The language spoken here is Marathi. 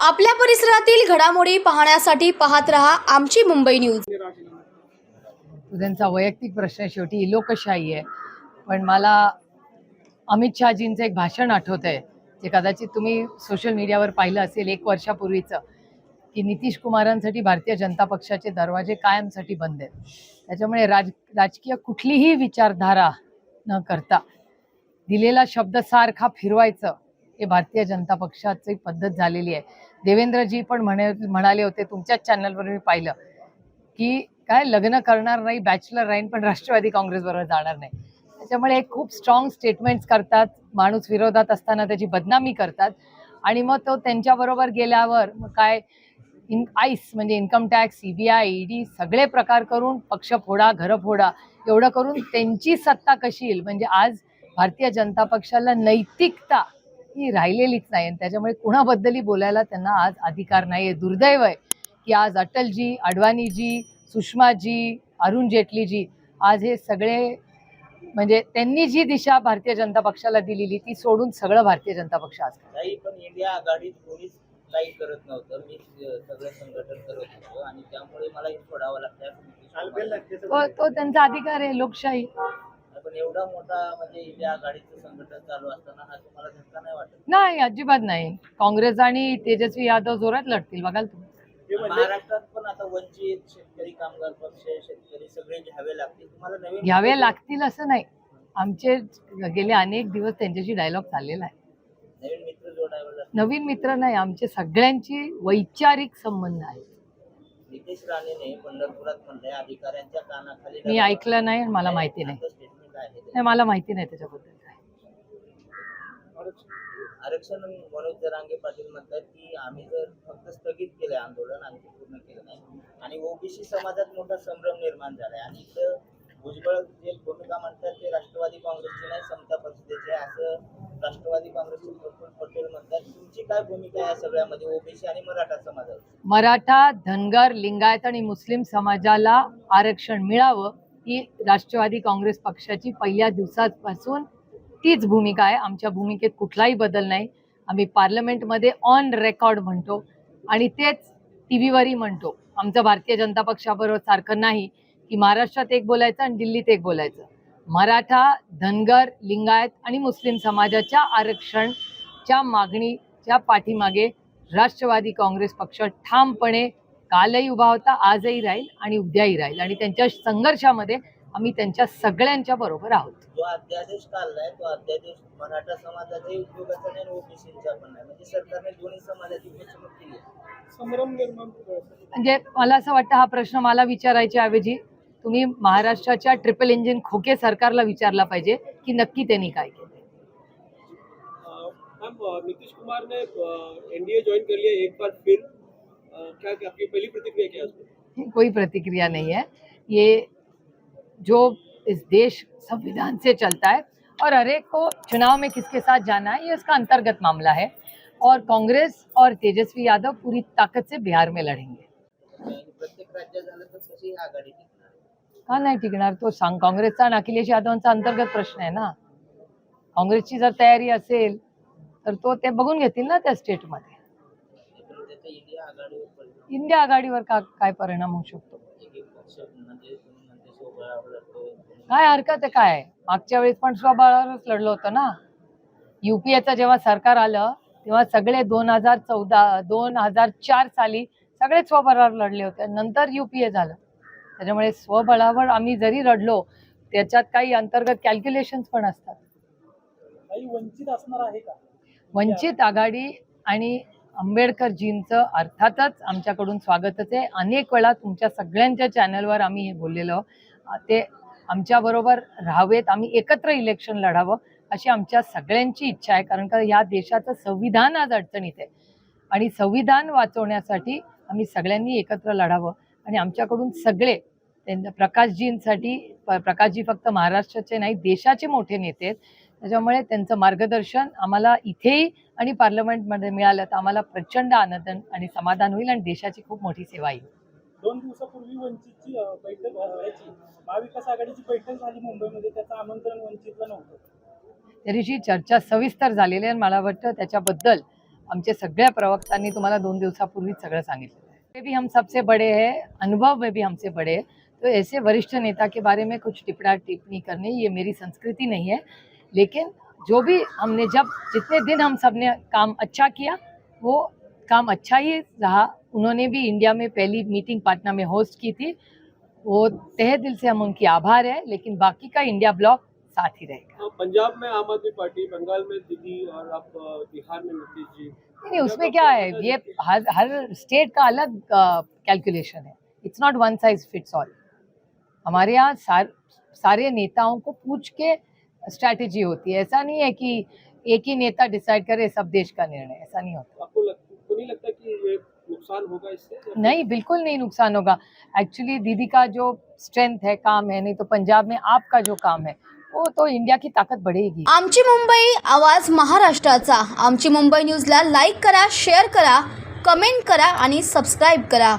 आपल्या परिसरातील घडामोडी पाहण्यासाठी पाहत रहा आमची मुंबई न्यूज. त्यांचा वैयक्तिक प्रश्न शेवटी लोकशाही आहे. पण मला अमित शहाजींचं एक भाषण आठवत आहे जे कदाचित तुम्ही सोशल मीडियावर पाहिलं असेल एक वर्षापूर्वीचं. की नितीश कुमारांसाठी भारतीय जनता पक्षाचे दरवाजे कायमसाठी बंद आहेत. त्याच्यामुळे राज राजकीय कुठलीही विचारधारा न करता दिलेला शब्द सारखा फिरवायचं हे भारतीय जनता पक्षाची पद्धत झालेली आहे. देवेंद्रजी पण म्हणे म्हणाले होते तुमच्याच चॅनलवर मी पाहिलं की काय लग्न करणार नाही बॅचलर राहीन पण राष्ट्रवादी काँग्रेसबरोबर जाणार नाही. त्याच्यामुळे खूप स्ट्रॉंग स्टेटमेंट्स करतात. माणूस विरोधात असताना त्याची बदनामी करतात. आणि मग तो त्यांच्याबरोबर गेल्यावर मग काय इन आईस म्हणजे इन्कम टॅक्स सीबीआय ईडी सगळे प्रकार करून पक्ष फोडा घरं फोडा एवढं करून त्यांची सत्ता कशी येईल? म्हणजे आज भारतीय जनता पक्षाला नैतिकता ही राहिलेलीच नाही आणि त्याच्यामुळे कुणाबद्दलही बोलायला त्यांना आज अधिकार नाही आहे दुर्दैव आहे की आज अटलजी अडवाणीजी सुषमाजी अरुण जेटलीजी आज हे सगळे म्हणजे त्यांनी जी दिशा भारतीय जनता पक्षाला दिलेली ती सोडून सगळं भारतीय जनता पक्ष आज काही करत नव्हतं. मी सगळं संघटन करत होतो आणि त्यामुळे मला हे सोडावं लागतं. तो तो त्यांचा अधिकार आहे लोकशाही. पण एवढा मोठा म्हणजे आघाडीचं संघटन चालू असताना हा तुम्हाला धक्का नाही वाटत? नाही अजिबात नाही. काँग्रेस आणि तेजस्वी यादव जोरात लढतील बघाल तुम्ही. महाराष्ट्रात पण आता वंचित शेतकरी कामगार पक्ष शेतकरी सगळे घ्यावे लागतील. तुम्हाला नवीन घ्यावे लागतील असं नाही. आमचे गेले अनेक दिवस त्यांच्याशी डायलॉग चाललेला आहे. नवीन नवीन मित्र नाही आमचे सगळ्यांची वैचारिक संबंध आहेत. नितेश राणेने पंढरपुरात म्हणलंय अधिकाऱ्यांच्या कानाखाली मी ऐकलं नाही मला माहिती नाही. नाही मला माहिती नाही त्याच्याबद्दल आरक्षण मनोज जरांगे पाटील म्हणतात की आम्ही जर फक्त स्थगित केले आंदोलन आणखी पूर्ण केलं नाही. आणि ओबीसी समाजात मोठा संभ्रम निर्माण झालाय. आणि भुजबळ जे भूमिका म्हणतात ते राष्ट्रवादी काँग्रेसची नाही समता परिषदेचे असं राष्ट्रवादी काँग्रेसचे प्रफुल पटेल म्हणतात. तुमची काय भूमिका आहे सगळ्यामध्ये? ओबीसी आणि मराठा समाजाची मराठा धनगर लिंगायत आणि मुस्लिम समाजाला आरक्षण मिळावं ही राष्ट्रवादी काँग्रेस पक्षाची पहिल्या दिवसापासून तीच भूमिका आहे. आमच्या भूमिकेत कुठलाही बदल नाही. आम्ही पार्लमेंटमध्ये ऑन रेकॉर्ड म्हणतो आणि तेच टी व्हीवरही म्हणतो. आमचं भारतीय जनता पक्षाबरोबर सारखं नाही. की महाराष्ट्रात एक बोलायचं आणि दिल्लीत एक बोलायचं. मराठा धनगर लिंगायत आणि मुस्लिम समाजाच्या आरक्षणच्या मागणीच्या पाठीमागे राष्ट्रवादी काँग्रेस पक्ष ठामपणे कालही उभा होता आजही राहील आणि उद्याही राहील. आणि त्यांच्या संघर्षामध्ये आम्ही त्यांच्या सगळ्यांच्या बरोबर आहोत. जो अध्यादेश काढलाय तो अध्यादेश मराठा उपयोगाचा नाही आणि ओबीसीचा पण नाही. म्हणजे सरकारने दोन्ही समाजाची फसवणूक केली संभ्रम निर्माण. म्हणजे मला असं वाटतं हा प्रश्न मला विचारायच्या ऐवजी तुम्ही महाराष्ट्राच्या ट्रिपल इंजिन खोके सरकारला विचारला पाहिजे की नक्की त्यांनी काय केलं अ, नीतीश कुमार ने एनडीए ज्वाइन कर लिया एक बार फिर. क्या क्या आपकी पहली प्रतिक्रिया क्या है कोई प्रतिक्रिया नहीं है। ये जो इस देश संविधान से चलता है और हर एक को चुनाव में किसके साथ जाना है ये उसका अंतर्गत मामला है। और कांग्रेस और तेजस्वी यादव पूरी ताकत से बिहार में लड़ेंगे। का नाही टिकणार? तो सांग. काँग्रेसचा आणि अखिलेश यादवांचा अंतर्गत प्रश्न आहे ना. काँग्रेसची जर तयारी असेल तर तो ते बघून घेतील ना त्या स्टेटमध्ये. इंडिया आघाडीवर का काय परिणाम होऊ शकतो? काय हरकत आहे काय? मागच्या वेळेस पण स्वबळावरच लढलं होतं ना. युपीएचं जेव्हा सरकार आलं तेव्हा सगळे दोन हजार चौदा दोन हजार चार साली सगळे स्वबळावर लढले होते. नंतर युपीए झालं. त्याच्यामुळे स्वबळावर आम्ही जरी लढलो त्याच्यात काही अंतर्गत कॅल्क्युलेशन्स पण असतात. वंचित असणार आहे का? वंचित आघाडी आणि आंबेडकरजींचं अर्थातच आमच्याकडून स्वागतच आहे. अनेक वेळा तुमच्या सगळ्यांच्या चॅनलवर आम्ही हे बोललेलो. ते आमच्याबरोबर राहावेत. आम्ही एकत्र इलेक्शन लढावं अशी आमच्या सगळ्यांची इच्छा आहे. कारण का या देशाचं संविधान आज अडचणीत आहे. आणि संविधान वाचवण्यासाठी आम्ही सगळ्यांनी एकत्र लढावं आणि आमच्याकडून सगळे त्यांच्या प्रकाशजींसाठी प्रकाशजी फक्त महाराष्ट्राचे नाही देशाचे मोठे नेते आहेत. त्याच्यामुळे त्यांचं मार्गदर्शन आम्हाला इथेही आणि पार्लमेंटमध्ये मिळालं तर आम्हाला प्रचंड आनंद आणि समाधान होईल आणि देशाची खूप मोठी सेवा येईल. दोन दिवसापूर्वी वंचितची बैठक महाविकास आघाडीची बैठक झाली मुंबईमध्ये. त्याचं आमंत्रण वंचितला नव्हतं. दिवशी चर्चा सविस्तर झालेली आहे आणि मला वाटतं त्याच्याबद्दल आमचे सगळ्या प्रवक्तांनी तुम्हाला दोन दिवसापूर्वीच सगळं सांगितलं भी हम सबसे बड़े हैं अनुभव में भी हमसे बड़े हैं. तो ऐसे वरिष्ठ नेता के बारे में कुछ टिप्पणी टिप्पणी करने ये मेरी संस्कृति नहीं है। लेकिन जो भी हमने जब जितने दिन हम सब ने काम अच्छा किया वो काम अच्छा ही रहा। उन्होंने भी इंडिया में पहली मीटिंग पटना में होस्ट की थी। वो तहे दिल से हम उनकी आभार है लेकिन बाकी का इंडिया ब्लॉक साथ ही रहेगा। पंजाब में आम आदमी पार्टी बंगाल में दीदी और आप बिहार में नीतीश जी। नहीं उसमें क्या है? ये हर हर स्टेट का अलग कैलकुलेशन है। It's not one size fits all हमारे यहाँ सार, सारे नेताओं को पूछ के स्ट्रैटेजी होती है। ऐसा नहीं है कि एक ही नेता डिसाइड करे सब देश का निर्णय। ऐसा नहीं होता। आपको लग, को नहीं लगता कि ये नुकसान होगा इससे? नहीं बिल्कुल नहीं नुकसान होगा। एक्चुअली दीदी का जो स्ट्रेंथ है काम है नहीं तो पंजाब में आपका जो काम है वो तो इंडिया की ताकत बढ़ेगी। आमची मुंबई आवाज़ महाराष्ट्राचा। आमची मुंबई न्यूजला लाईक करा शेअर करा कमेंट करा आणि सबस्क्राईब करा.